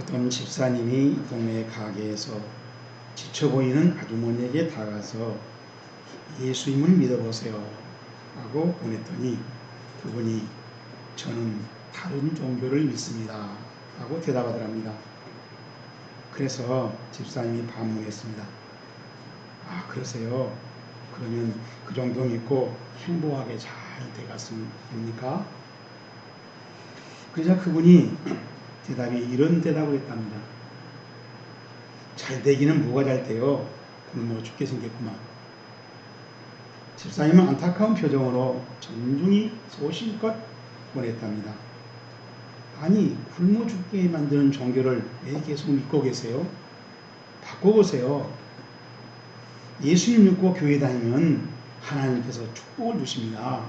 어떤 집사님이 동네 가게에서 지쳐 보이는 아주머니에게 다가가서 예수님을 믿어보세요 하고 보냈더니 그분이 저는 다른 종교를 믿습니다 하고 대답하더랍니다. 그래서 집사님이 반문했습니다. 아 그러세요? 그러면 그 정도 믿고 행복하게 잘 돼갔습니까? 그러자 그분이 대답이 이런 대답을 했답니다. 잘 되기는 뭐가 잘 돼요? 굶어 죽게 생겼구만. 집사님은 안타까운 표정으로 정중히 소신껏 보냈답니다. 아니 굶어 죽게 만드는 종교를 왜 계속 믿고 계세요? 바꿔보세요. 예수님 믿고 교회 다니면 하나님께서 축복을 주십니다.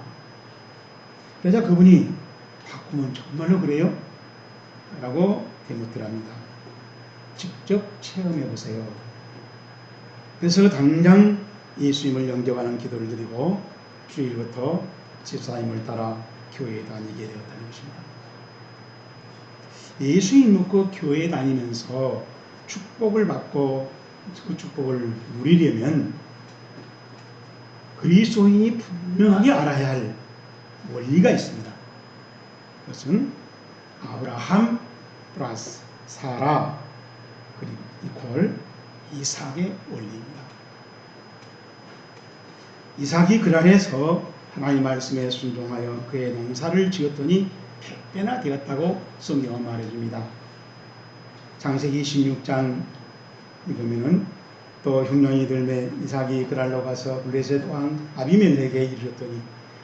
그러자 그분이 바꾸면 정말로 그래요? 라고 대묻더랍니다. 직접 체험해 보세요. 그래서 당장 예수님을 영접하는 기도를 드리고 주일부터 집사님을 따라 교회에 다니게 되었다는 것입니다. 예수님 믿고 교회에 다니면서 축복을 받고 그 축복을 누리려면 그리스도인이 분명하게 알아야 할 원리가 있습니다. 그것은 아브라함 플러스 사라 그리고 이퀄 이삭의 원리입니다. 이삭이 그란에서 하나님 말씀에 순종하여 그의 농사를 지었더니 100배나 되었다고 성경은 말해줍니다. 장세기 16장 보면은 또 흉년이 들매 이삭이 그랄로 가서 블레셋 왕 아비멜렉에게 이르렀더니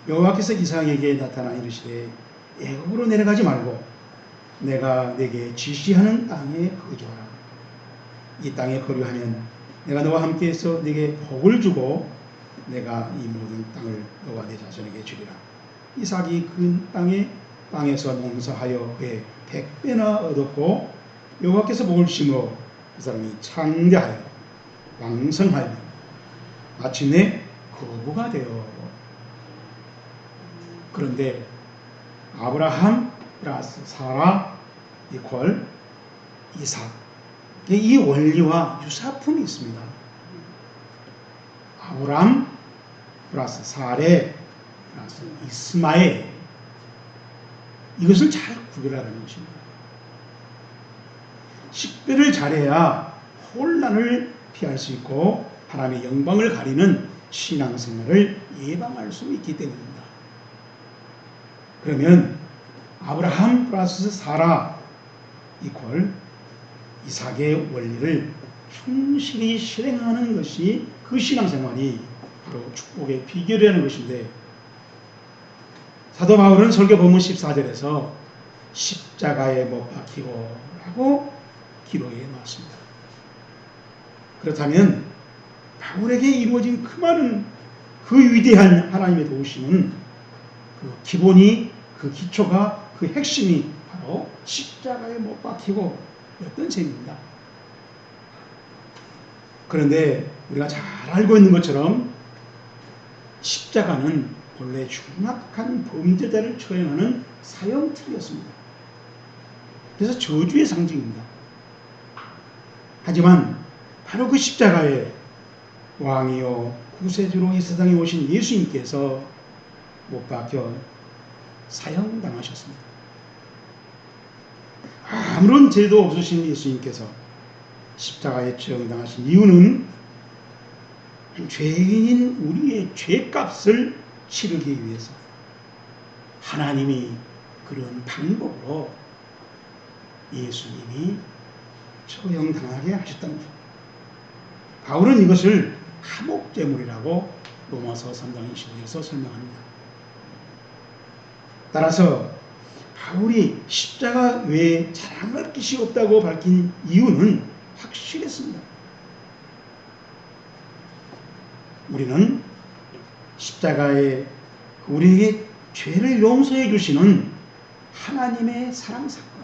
여호와께서 이삭에게 나타나 이르시되 애굽으로 내려가지 말고 내가 내게 지시하는 땅에 거주하라. 이 땅에 거류하면 내가 너와 함께해서 내게 복을 주고 내가 이 모든 땅을 너와 내 자손에게 주리라. 이삭이 그 땅에 땅에서 농사하여 그의 백배나 얻었고 여호와께서 복을 주심으로 그 사람이 창대하여 왕성하여 마침내 거부가 되어 그런데 아브라함 플러스 사라 이퀄 이삭 이 원리와 유사품이 있습니다. 아브라함 플러스 사레 플러스 이스마엘 이것을 잘 구별하라는 것입니다. 식별을 잘해야 혼란을 피할 수 있고 하나님의 영광을 가리는 신앙생활을 예방할 수 있기 때문입니다. 그러면 아브라함 플러스 사라 이퀄 이삭의 원리를 충실히 실행하는 것이 그 신앙생활이 바로 축복의 비결이라는 것인데 사도 바울은 설교 본문 14절에서 십자가에 못 박히고 라고 기록해 놨습니다. 그렇다면 바울에게 이루어진 그 많은 그 위대한 하나님의 도우심은 그 기본이 그 기초가 그 핵심이 바로 십자가에 못 박히고 였던 셈입니다. 그런데 우리가 잘 알고 있는 것처럼 십자가는 본래 흉악한 범죄자를 처형하는 사형틀이었습니다. 그래서 저주의 상징입니다. 하지만 바로 그 십자가에 왕이요 구세주로 이 세상에 오신 예수님께서 못 박혀 사형당하셨습니다. 아무런 죄도 없으신 예수님께서 십자가에 처형당하신 이유는 죄인인 우리의 죄값을 치르기 위해서 하나님이 그런 방법으로 예수님이 처형당하게 하셨다는 것. 바울은 이것을 하목제물이라고 로마서 3장 25절에서 설명합니다. 따라서 바울이 십자가 외에 자랑할 것이 없다고 밝힌 이유는 확실했습니다. 우리는 십자가에 우리에게 죄를 용서해 주시는 하나님의 사랑 사건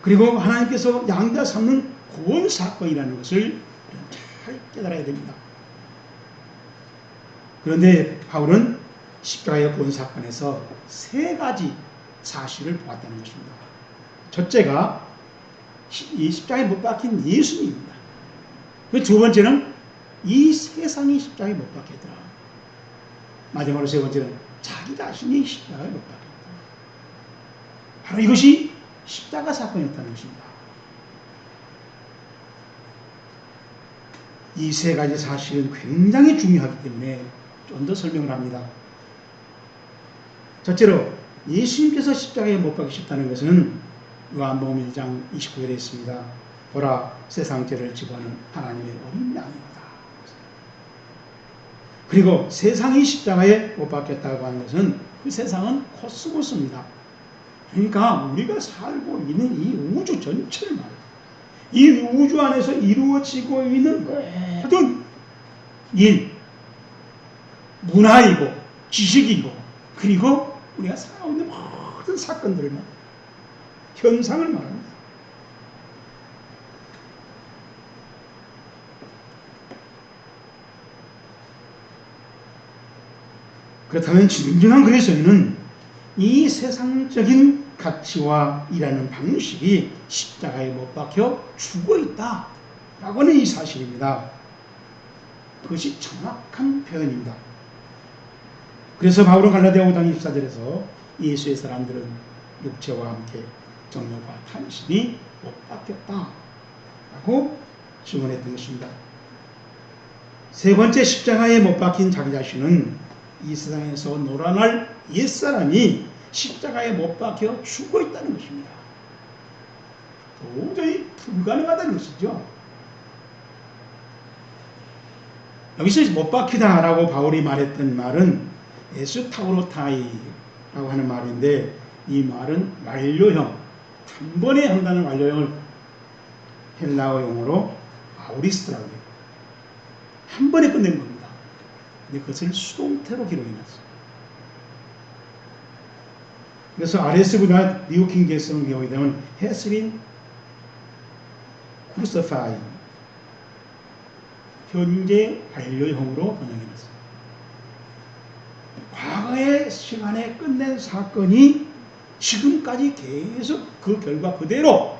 그리고 하나님께서 양자 삼는 구원 사건이라는 것을 잘 깨달아야 됩니다. 그런데 바울은 십자가의 구원 사건에서 세 가지 사실을 보았다는 것입니다. 첫째가 시- 이 십자가에 못 박힌 예수님입니다. 그 두 번째는 이 세상이 십자가에 못 박혔더라. 마지막으로 세 번째는 자기 자신이 십자가에 못 박혔다. 바로 이것이 십자가 사건이었다는 것입니다. 이 세 가지 사실은 굉장히 중요하기 때문에 좀 더 설명을 합니다. 첫째로 예수님께서 십자가에 못 박히셨다는 것은 요한복음 1장 29절에 있습니다. 보라 세상 죄를 지고하는 하나님의 어린 양이로다. 그리고 세상이 십자가에 못 박혔다고 하는 것은 그 세상은 코스모스입니다. 그러니까 우리가 살고 있는 이 우주 전체를 말해요. 이 우주 안에서 이루어지고 있는 모든 일, 문화이고 지식이고 그리고 우리가 살아오고 있는 모든 사건들을 말 현상을 말합니다. 그렇다면 진정한 그리스도인은 이 세상적인 가치와 일하는 방식이 십자가에 못 박혀 죽어 있다 라고 하는 이 사실입니다. 그것이 정확한 표현입니다. 그래서 바울은 갈라디아 5장 24절에서 예수의 사람들은 육체와 함께 정욕과 탐심이 못 박혔다라고 증언했던 것입니다. 세 번째 십자가에 못 박힌 자기 자신은 이 세상에서 놀아날 옛사람이 십자가에 못 박혀 죽어 있다는 것입니다. 도저히 불가능하다는 것이죠. 여기서 못 박히다라고 바울이 말했던 말은 에스타우로타이라고 하는 말인데 이 말은 완료형, 한 번에 한다는 완료형을 헬라어 용어로 아우리스트라고 해요. 한 번에 끝낸 겁니다. 근데 그것을 수동태로 기록해놨어요. 그래서 RS보다 뉴킹 제스는 경우에 되면 has been crucified 현재 완료형으로 번역해놨어요. 과거의 시간에 끝낸 사건이 지금까지 계속 그 결과 그대로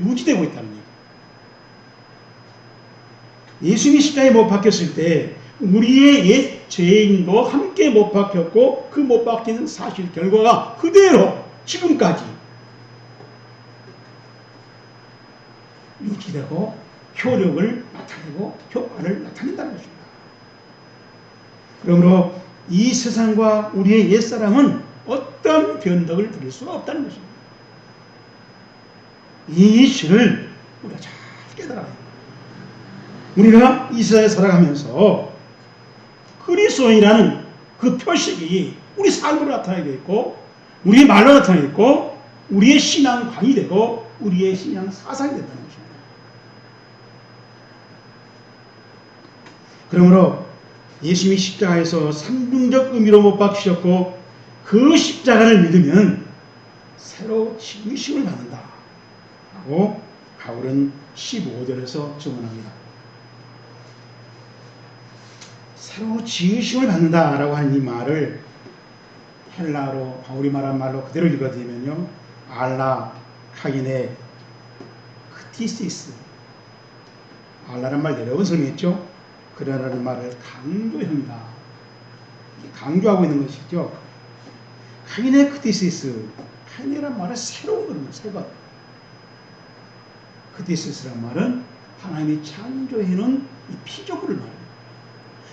유지되고 있다는 얘기예요. 예수님이 십자가에 못 박혔을 때 우리의 옛 죄인도 함께 못 박혔고 그 못 박히는 사실 결과가 그대로 지금까지 유지되고 효력을 나타내고 효과를 나타낸다는 것입니다. 그러므로 이 세상과 우리의 옛사람은 어떤 변덕을 부릴 수가 없다는 것입니다. 이 이치를 우리가 잘 깨달아야 합니다. 우리가 이 세상에 살아가면서 그리스도인이라는 그 표식이 우리 삶으로 나타나게 있고 우리의 말로 나타나게 있고 우리의 신앙관이 되고 우리의 신앙 사상이 된다는 것입니다. 그러므로 예수님이 십자가에서 상중적 의미로 못 박히셨고 그 십자가를 믿으면 새로 징심을 받는다. 라고 바울은 15절에서 증언합니다. 새로 지으심을 받는다라고 하는 이 말을 헬라로 바울이 말한 말로 그대로 읽어드리면요. 알라 카인의 크티시스 알라란 말 내려온 성이있죠 그러라는 말을 강조합니다. 강조하고 있는 것이죠. 카인의 크티시스 카인이란 말은 새로운 겁니다. 새 것. 크티시스란 말은 하나님이 창조해놓은 이 피조물을 말합니다.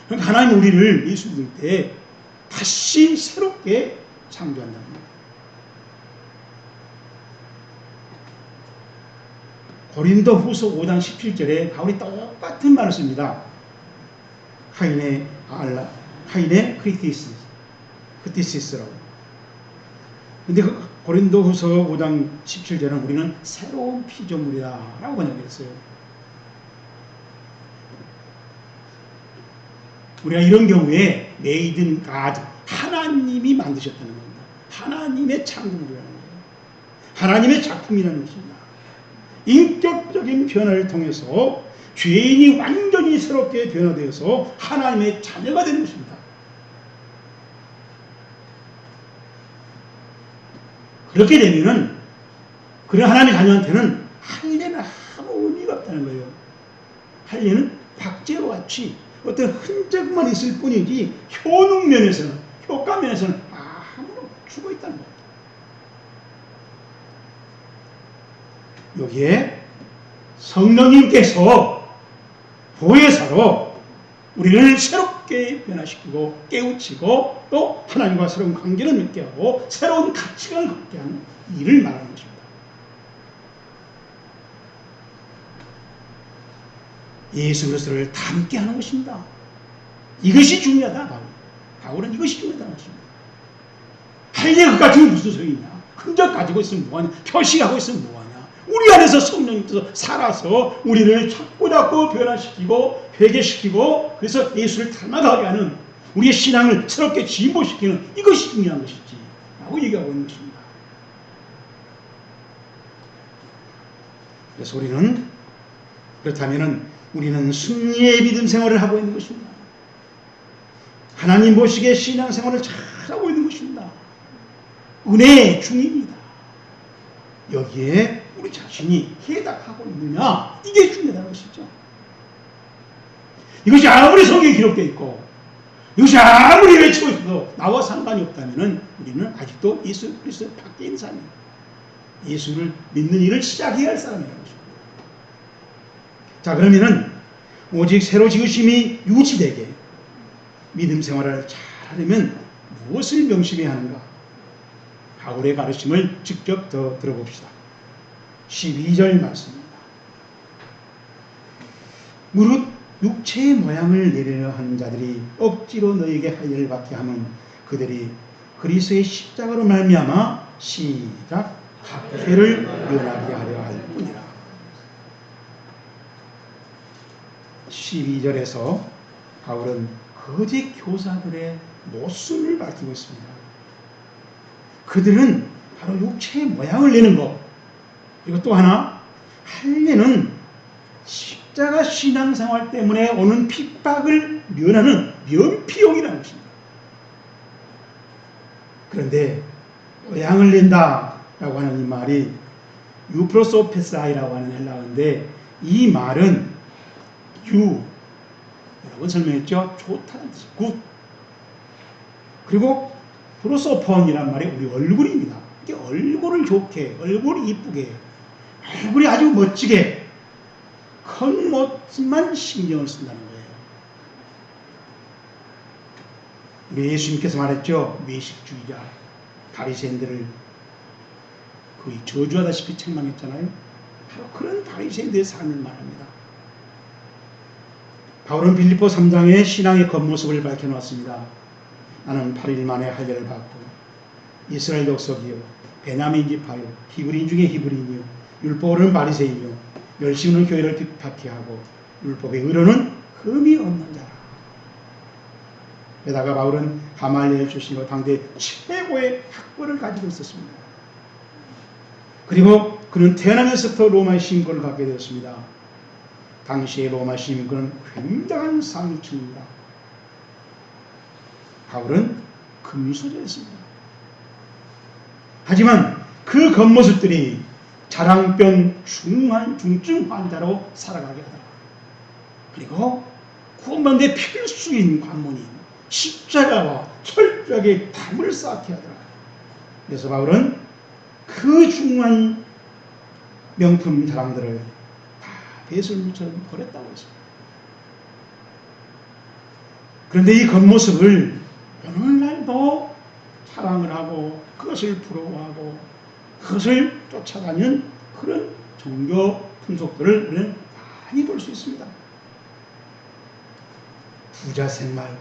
그러니까 하나님 우리를 예수 믿을 때 다시 새롭게 창조한다는 겁니다. 고린도 후서 5장 17절에 바울이 똑같은 말을 씁니다. 카인의 알라, 카인의 크리티스, 크티시스라고. 근데 그 고린도 후서 5장 17절은 우리는 새로운 피조물이다 라고 번역했어요. 우리가 이런 경우에 메이든 가드 하나님이 만드셨다는 겁니다. 하나님의 창조물이라는 거예요. 하나님의 작품이라는 것입니다. 인격적인 변화를 통해서 죄인이 완전히 새롭게 변화되어서 하나님의 자녀가 되는 것입니다. 그렇게 되면은 그런 하나님의 자녀한테는 할례는 아무 의미가 없다는 거예요. 할례는 박제와 같이 어떤 흔적만 있을 뿐이지 효능 면에서는 효과 면에서는 아무런 죽어 있다는 거예요. 여기에 성령님께서 보혜사로 우리를 새롭게 변화시키고 깨우치고 또 하나님과 새로운 관계를 맺게 하고 새로운 가치관을 갖게 하는 일을 말하는 것입니다. 예수 그리스도를 닮게 하는 것입니다. 이것이 중요하다. 바울. 바울은 이것이 중요하다는 것입니다. 할례 그 가지고 무슨 소용이냐? 흔적 가지고 있으면 뭐하냐? 표시하고 있으면 뭐하냐? 우리 안에서 성령님께서 살아서 우리를 자꾸 자꾸 변화시키고 회개시키고 그래서 예수를 닮아가게 하는 우리의 신앙을 새롭게 진보시키는 이것이 중요한 것이지 라고 얘기하고 있는 것입니다. 그래서 우리는 그렇다면 우리는 승리의 믿음 생활을 하고 있는 것입니다. 하나님 보시기에 신앙 생활을 잘하고 있는 것입니다. 은혜의 중입니다. 여기에 자신이 해당하고 있느냐 이게 중요하다는 것이죠. 이것이 아무리 성경에 기록되어 있고 이것이 아무리 외치고 있어도 나와 상관이 없다면 우리는 아직도 예수 그리스도 밖에 있는 사람이에요. 예수를 믿는 일을 시작해야 할 사람이라는 것입니다. 자 그러면은 오직 새로 지으심이 유지되게 믿음 생활을 잘하려면 무엇을 명심해야 하는가? 바울의 가르침을 직접 더 들어봅시다. 12절 말씀입니다. 무릇 육체의 모양을 내리려 하는 자들이 억지로 너에게 하의를 받게 하면 그들이 그리스의 십자가로 말미암아 시작 학회를 면하게 하려 할 뿐이라. 12절에서 바울은 거짓 교사들의 모순을 밝히고 있습니다. 그들은 바로 육체의 모양을 내는 것. 그리고 또 하나, 할례는 십자가 신앙생활 때문에 오는 핍박을 면하는 면피용이라는 것입니다. 그런데 모양을 낸다라고 하는 이 말이 유프로소페사이라고 하는 헬라어인데 이 말은 유 여러 번 설명했죠. 좋다는 뜻이 굿. 그리고 프로소폰이란 말이 우리 얼굴입니다. 이게 얼굴을 좋게, 얼굴이 이쁘게, 얼굴이 아주 멋지게 큰 모습만 신경을 쓴다는 거예요. 우리 예수님께서 말했죠. 외식주의자, 바리새인들을 거의 저주하다시피 책망했잖아요. 바로 그런 바리새인들의 삶을 말합니다. 바울은 빌립보 3장의 신앙의 겉모습을 밝혀놓았습니다. 나는 8일 만에 할례를 받고 이스라엘 족속이요 베냐민 지파요 히브리인 중에 히브리인이요 율법은 바리새인이요 열심은 교회를 뒷바퀴 하고 율법의 의로는 흠이 없는 자라. 게다가 바울은 가말리엘 출신으로 당대 최고의 학벌을 가지고 있었습니다. 그리고 그는 태어나면서부터 로마의 신권을 갖게 되었습니다. 당시의 로마 시민권은 굉장한 상위층입니다. 바울은 금수저였습니다. 하지만 그 겉모습들이 자랑병 중환, 중증 환자로 살아가게 하더라. 그리고 구원받는 필수인 관문인 십자가와 철저하게 담을 쌓게 하더라. 그래서 바울은 그 중한 명품 자랑들을 다 배설물처럼 버렸다고 했습니다. 그런데 이 겉모습을 오늘날도 사랑을 하고 그것을 부러워하고 그것을 쫓아가는 그런 종교 풍속들을 우리는 많이 볼 수 있습니다. 부자 생활,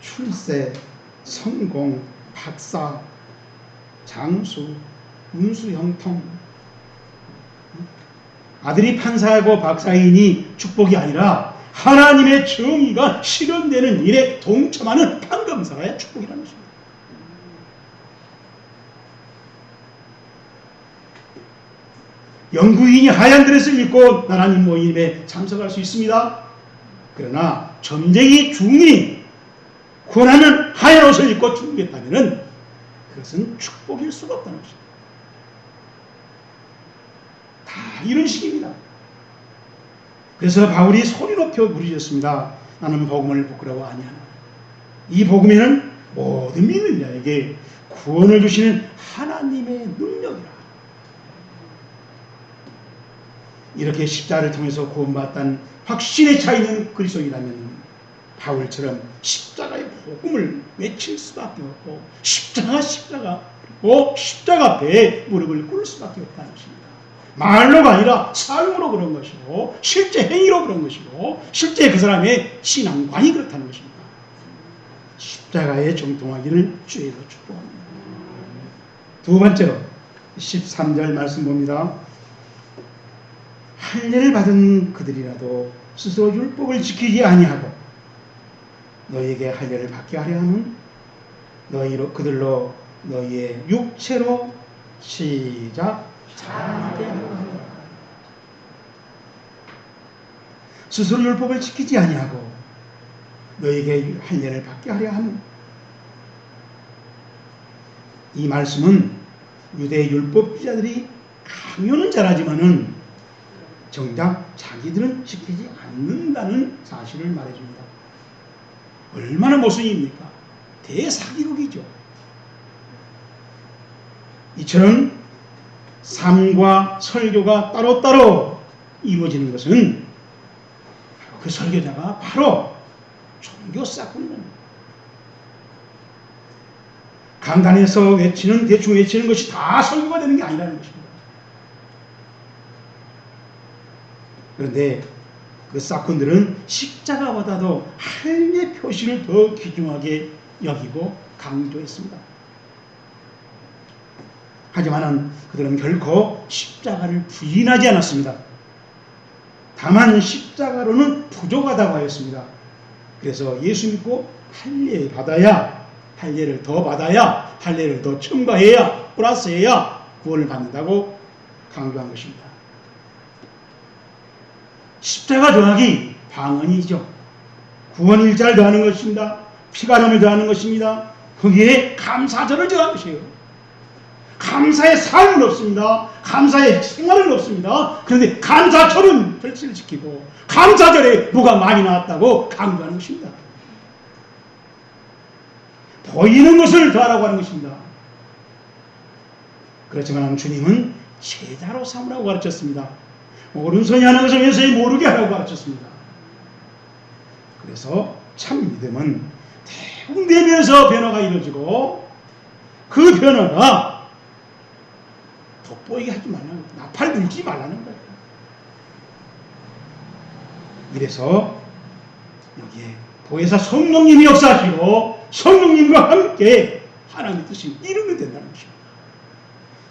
출세, 성공, 박사, 장수, 운수 형통. 아들이 판사하고 박사이니 축복이 아니라 하나님의 정의가 실현되는 일에 동참하는 판검사의 축복이라는 것입니다. 연구인이 하얀 드레스를 입고 나라님 모임에 참석할 수 있습니다. 그러나 점쟁이 중이 권하는 하얀 옷을 입고 죽겠다면 그것은 축복일 수가 없다는 것입니다. 다 이런 식입니다. 그래서 바울이 소리 높여 부르짖었습니다. 나는 복음을 부끄러워 아니하나. 이 복음에는 모든 믿는 자에게 구원을 주시는 하나님의 능력이라. 이렇게 십자를 통해서 구원받다는 확신에 차 있는 그리스도인이라면 바울처럼 십자가의 복음을 외칠 수밖에 없고 십자가 십자가 그리고 십자가 앞에 무릎을 꿇을 수밖에 없다는 것입니다. 말로가 아니라 삶으로 그런 것이고 실제 행위로 그런 것이고 실제 그 사람의 신앙관이 그렇다는 것입니다. 십자가에 정통하기를 주의로 축복합니다. 두 번째로 13절 말씀 봅니다. 할례를 받은 그들이라도 스스로 율법을 지키지 아니하고 너희에게 할례를 받게 하려 하면 너희로 그들로 너희의 육체로 시작 자라게 하라. 스스로 율법을 지키지 아니하고 너희에게 할례를 받게 하려 하는 이 말씀은 유대 율법자들이 강요는 잘하지만은 정작 자기들은 지키지 않는다는 사실을 말해줍니다. 얼마나 모순입니까? 대사기극이죠. 이처럼 삶과 설교가 따로따로 이루어지는 것은 그 설교자가 바로 종교 싹군입니다. 강단에서 외치는 대충 외치는 것이 다 설교가 되는 게 아니라는 것입니다. 그런데 그 싹군들은 십자가보다도 할례 표시를 더 귀중하게 여기고 강조했습니다. 하지만은 그들은 결코 십자가를 부인하지 않았습니다. 다만 십자가로는 부족하다고 하였습니다. 그래서 예수 믿고 할례 받아야 할례를 더 받아야 할례를 더 첨가해야 플러스해야 구원을 받는다고 강조한 것입니다. 십자가 더하기 방언이죠. 구원 일자를 더하는 것입니다. 피가람을 더하는 것입니다. 거기에 감사절을 더한 것이에요. 감사의 삶은 없습니다. 감사의 생활은 없습니다. 그런데 감사절은 절치를 지키고 감사절에 뭐가 많이 나왔다고 강조하는 것입니다. 보이는 것을 더하라고 하는 것입니다. 그렇지만 주님은 제자로 삼으라고 가르쳤습니다. 오른손이 하는 것을 왼손이 모르게 하라고 가르쳤습니다. 그래서 참 믿음은 대웅되면서 변화가 이루어지고 그 변화가 돋보이게 하지 말라는 거예요. 나팔 불지 말라는 거예요. 이래서 여기에 보혜사 성령님이 역사하시고 성령님과 함께 하나님의 뜻이 이루면 된다는 것입니다.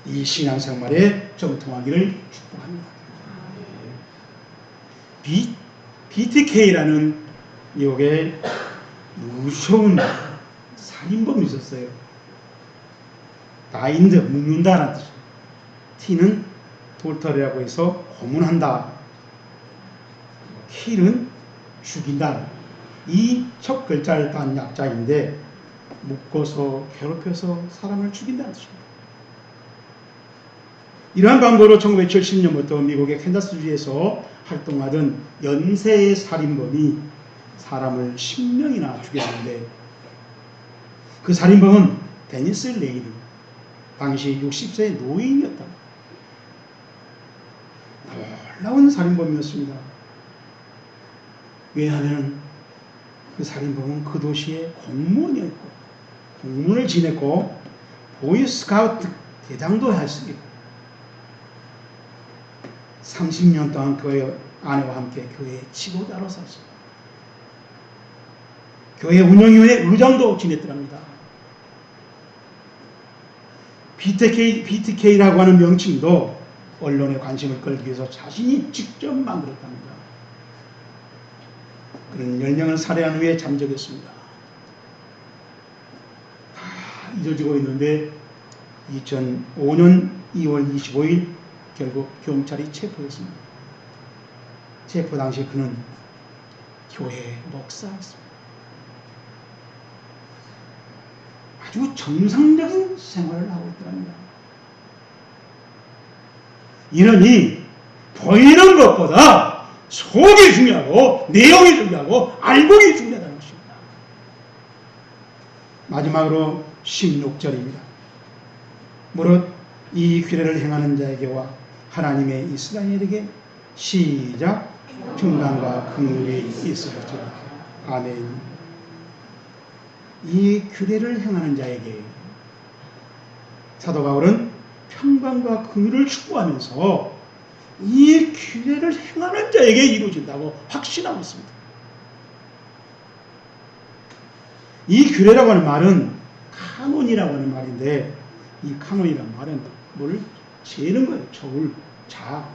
이 신앙생활에 정통하기를 축복합니다. B, BTK라는 미국에 무서운 살인범이 있었어요. 바인드, 묶는다라는 뜻. T는 돌털이라고 해서 고문한다. K는 죽인다. 이 첫 글자를 딴 약자인데 묶어서 괴롭혀서 사람을 죽인다는 뜻입니다. 이러한 방법으로 1970년부터 미국의 캔자스주에서 활동하던 연쇄의 살인범이 사람을 10명이나 죽였는데 그 살인범은 데니스 레이드 당시 60세의 노인이었다. 놀라운 살인범이었습니다. 왜냐하면 그 살인범은 그 도시의 공무원이었고 공무원을 지냈고 보이스카우트 대장도 했습니다. 30년 동안 교회 아내와 함께 교회의 지도자로 살았습니다. 교회 운영위원회 의장도 지냈더랍니다. BTK, BTK라고 하는 명칭도 언론의 관심을 끌기 위해서 자신이 직접 만들었답니다. 그는 10명을 살해한 후에 잠적했습니다. 다 잊어지고 있는데 2005년 2월 25일 결국 경찰이 체포했습니다. 체포 당시 그는 교회 목사였습니다. 아주 정상적인 생활을 하고 있더랍니다. 이러니 보이는 것보다 속이 중요하고 내용이 중요하고 알고이 중요하다는 것입니다. 마지막으로 16절입니다. 무릇 이 규례를 행하는 자에게와 하나님의 이스라엘에게 시작 평강과 긍휼이 있을지어다. 아멘. 이 규례를 행하는 자에게 사도 바울은 평강과 긍휼을 추구하면서 이 규례를 행하는 자에게 이루어진다고 확신하고 있습니다. 이 규례라고 하는 말은 카논이라고 하는 말인데 이 카논이라는 말은 뭘 재는 거예요. 저울, 자.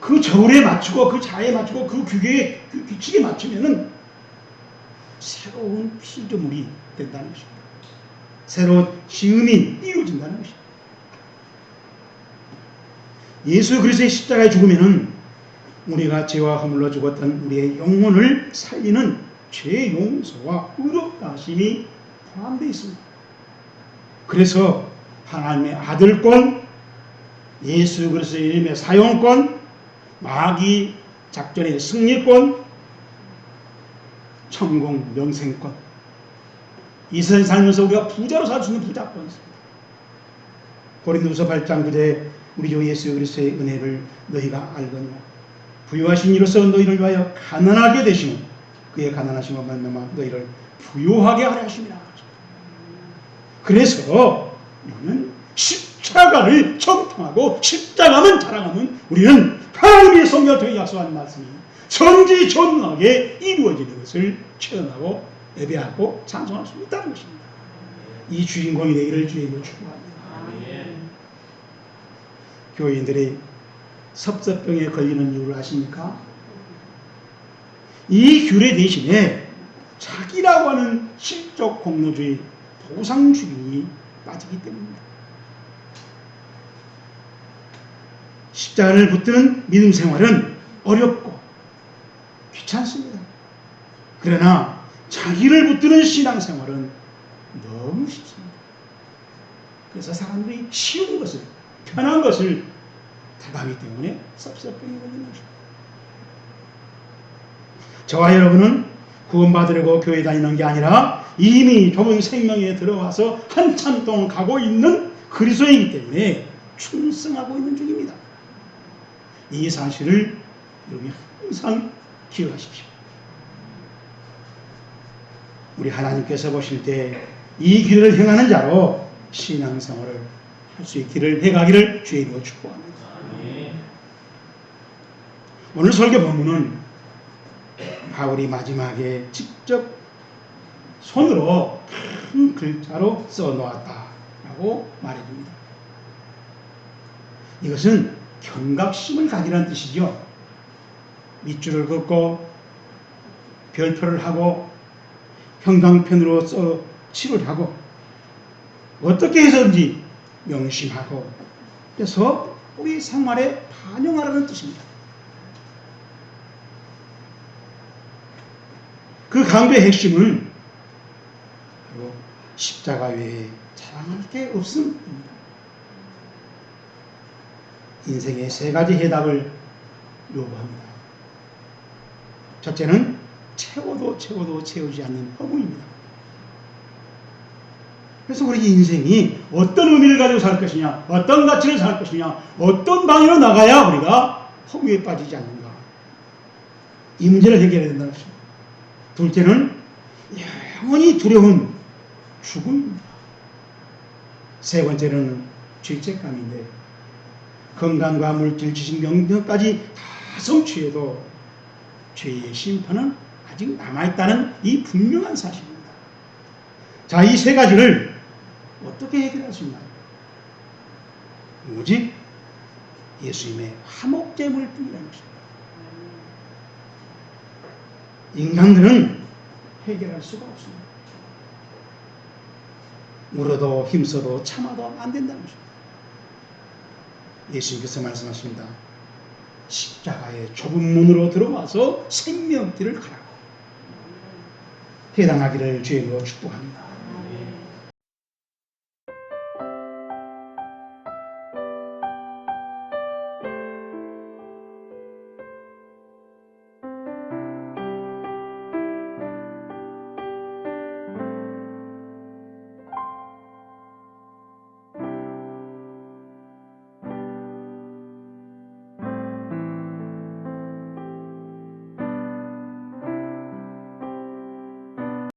그 저울에 맞추고 그 자에 맞추고 그 규계에 그 규칙에 맞추면은 새로운 피조물이 된다는 것입니다. 새로운 시음이 이루어진다는 것입니다. 예수 그리스도의 십자가에 죽으면은 우리가 죄와 허물로 죽었던 우리의 영혼을 살리는 죄 용서와 의롭다 하심이 포함되어 있습니다. 그래서 하나님의 아들권, 예수 그리스도의 이름의 사용권, 마귀 작전의 승리권, 천공 명생권, 이 세상 살면서 우리가 부자로 살 수 있는 부자권이 있습니다. 고린도서 8장 9절 우리 주 예수 그리스도의 은혜를 너희가 알거니와 부유하신 이로서 너희를 위하여 가난하게 되시는 그의 가난하심을 만나마 너희를 부유하게 하려 하심이라. 그래서 우리는 십자가를 정통하고 십자가만 자랑하면 우리는 하나님의 통해 약속한 말씀이 전지전능하게 이루어지는 것을 체험하고 예배하고 찬송할 수 있다는 것입니다. 이 주인공이 되기를 주님으로 축복합니다. 교인들이 섭섭병에 걸리는 이유를 아십니까? 이 규례 대신에 자기라고 하는 실적 공로주의 보상주의에 빠지기 때문입니다. 십자가를 붙드는 믿음 생활은 어렵고 귀찮습니다. 그러나 자기를 붙드는 신앙 생활은 너무 쉽습니다. 그래서 사람들이 쉬운 것을, 편한 것을 택하기 때문에 걸리는 것입니다. 저와 여러분은 구원받으려고 교회 다니는 게 아니라 이미 좁은 생명에 들어와서 한참 동안 가고 있는 그리스도이기 때문에 충성하고 있는 중입니다. 이 사실을 여러분이 항상 기억하십시오. 우리 하나님께서 보실 때 이 길을 행하는 자로 신앙생활을 할 수 있기를 해가기를 주의로 축복합니다. 오늘 설교 본문은 바울이 마지막에 직접 손으로 큰 글자로 써 놓았다라고 말해줍니다. 이것은 경각심을 가지라는 뜻이죠. 밑줄을 긋고 별표를 하고 형광펜으로 써 칠을 하고 어떻게 해서든지 명심하고 그래서 우리 생활에 반영하라는 뜻입니다. 그 강도의 핵심은 바로 십자가 외에 자랑할 게 없음입니다. 인생의 세 가지 해답을 요구합니다. 첫째는 채워도 채워도 채우지 않는 허무입니다. 그래서 우리 인생이 어떤 의미를 가지고 살 것이냐, 어떤 가치를 살 것이냐, 어떤 방향으로 나가야 우리가 허무에 빠지지 않는가. 이 문제를 해결해야 된다는 것입니다. 둘째는 영원히 두려운 죽음입니다. 세 번째는 죄책감인데 건강과 물질, 지식, 명령까지 다 성취해도 죄의 심판은 아직 남아있다는 이 분명한 사실입니다. 자, 이 세 가지를 어떻게 해결할 수 있나요? 오직 예수님의 화목제물 뿐이라는 것입니다. 인간들은 해결할 수가 없습니다. 울어도 힘써도 참아도 안 된다는 것입니다. 예수님께서 말씀하십니다. 십자가의 좁은 문으로 들어와서 생명길을 가라고 해당하기를 주님으로 축복합니다.